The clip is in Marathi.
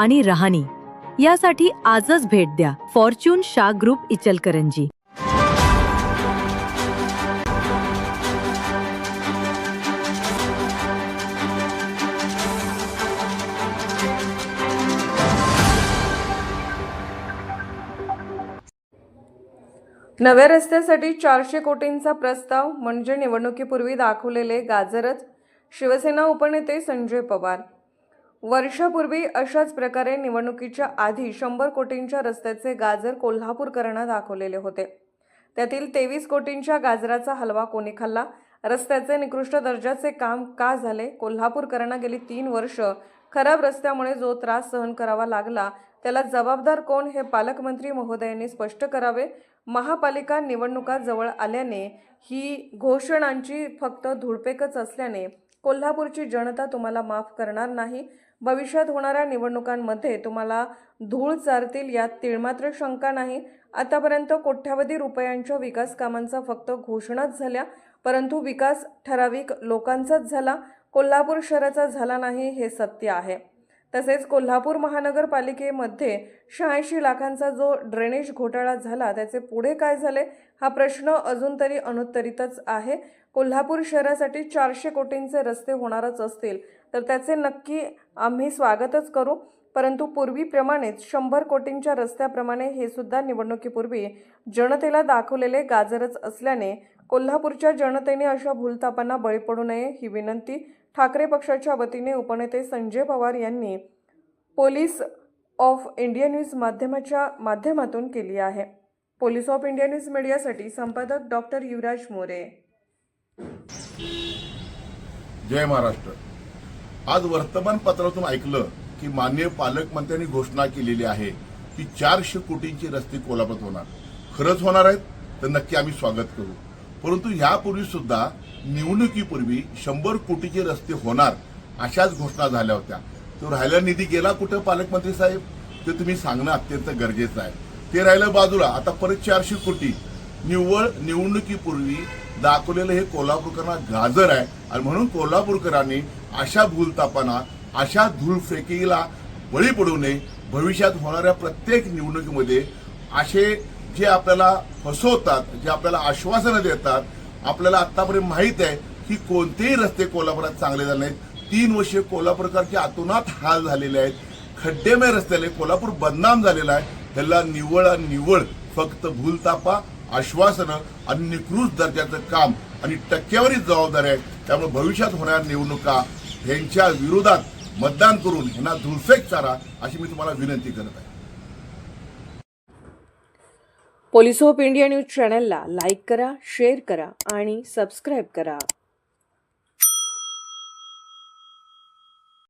आणि राहणी. यासाठी आजच भेट द्या. फॉर्च्यून शा ग्रुप इचलकरंजी. नव्या रस्त्यासाठी चारशे कोटींचा प्रस्ताव म्हणजे निवडणुकीपूर्वी दाखवलेले गाजरच शिवसेना उपनेते संजय पवार. वर्षापूर्वी अशाच प्रकारे निवडणुकीच्या आधी शंभर कोटींच्या रस्त्याचे गाजर कोल्हापूरकरांना दाखवलेले होते. त्यातील तेवीस कोटींच्या गाजराचा हलवा कोणी खाल्ला? रस्त्याचे निकृष्ट दर्जाचे काम का झाले? कोल्हापूरकरांना गेली तीन वर्ष. खराब रस्त्यामुळे जो त्रास सहन करावा लागला त्याला जबाबदार कोण हे पालकमंत्री महोदयांनी स्पष्ट करावे? महापालिका निवडणुका जवळ आल्याने ही घोषणांची फक्त धुळपेकच असल्याने कोल्हापूरची जनता तुम्हाला माफ करणार नाही. भविष्यात होणाऱ्या निवडणुकांमध्ये तुम्हाला धूळ चारतील यात तिळमात्र शंका नाही. आतापर्यंत कोट्यावधी रुपयांच्या विकास कामांचा फक्त घोषणाच झाल्या. परंतु विकास ठराविक लोकांचाच झाला. कोल्हापूर शहराचा झाला नाही हे सत्य आहे. तसेच कोल्हापूर महानगरपालिकेमध्ये शहाऐंशी लाखांचा जो ड्रेनेज घोटाळा झाला त्याचे पुढे काय झाले? हा प्रश्न अजून तरी अनुत्तरितच आहे. कोल्हापूर शहरासाठी चारशे कोटींचे रस्ते होणारच असतील तर त्याचे नक्की आम्ही स्वागतच करू. परंतु पूर्वीप्रमाणेच शंभर कोटींच्या रस्त्याप्रमाणे हे सुद्धा निवडणुकीपूर्वी जनतेला दाखवलेले गाजरच असल्याने कोल्हापूरच्या जनतेने अशा भूलतापांना बळी पडू नये ही विनंती ठाकरे पक्षाच्या वतीने उपनेते संजय पवार यांनी पोलीस ऑफ इंडिया न्यूज माध्यमाच्या माध्यमातून केली आहे. पोलीस ऑफ इंडिया न्यूज मीडियासाठी संपादक डॉक्टर युवराज मोरे. जय महाराष्ट्र. आज वर्तमानपत्रातून ऐकलं की माननीय पालकमंत्र्यांनी घोषणा केलेली आहे की चारशे कोटींचे रस्ते कोल्हापूरात होणार. खरंच होणार आहेत तर नक्की आम्ही स्वागत करू. परंतु यापूर्वी सुद्धा निवडणुकीपूर्वी शंभर कोटीचे रस्ते होणार अशाच घोषणा झाल्या होत्या. तो राहिला निधी गेला कुठं पालकमंत्री साहेब? ते तुम्ही सांगणं अत्यंत गरजेचं आहे. ते राहिलं बाजूला. आता परत चारशे कोटी. निव्वळ निवडणुकीपूर्वी दाखवलेलं हे कोल्हापूरकरांना गाजर आहे. आणि म्हणून कोल्हापूरकरांनी अशा भूलतापांना अशा धूळफेकीला बळी पडू नये. भविष्यात होणाऱ्या प्रत्येक निवडणुकीमध्ये असे जे आपल्याला फसवतात जे आपल्याला आश्वासनं देतात आपल्याला आतापर्यंत माहीत आहे की कोणतेही रस्ते कोल्हापुरात चांगले झाले नाहीत. तीन वर्षे कोल्हापूरकरचे अतोनात हाल झालेले आहेत. खड्डेमय रस्त्याने कोल्हापूर बदनाम झालेला आहे. ह्याला निवळ आणि निव्वळ फक्त भूलतापा आश्वासनं आणि निकृष्ट दर्जाचं काम आणि टक्केवारी जबाबदारी आहे. त्यामुळे भविष्यात होणाऱ्या निवडणुका यांच्या विरोधात मतदान करून ह्यांना धुळफेक चारा अशी मी तुम्हाला विनंती करत आहे. पोलीस ऑफ इंडिया न्यूज चॅनलला लाईक करा शेअर करा आणि सबस्क्राईब करा.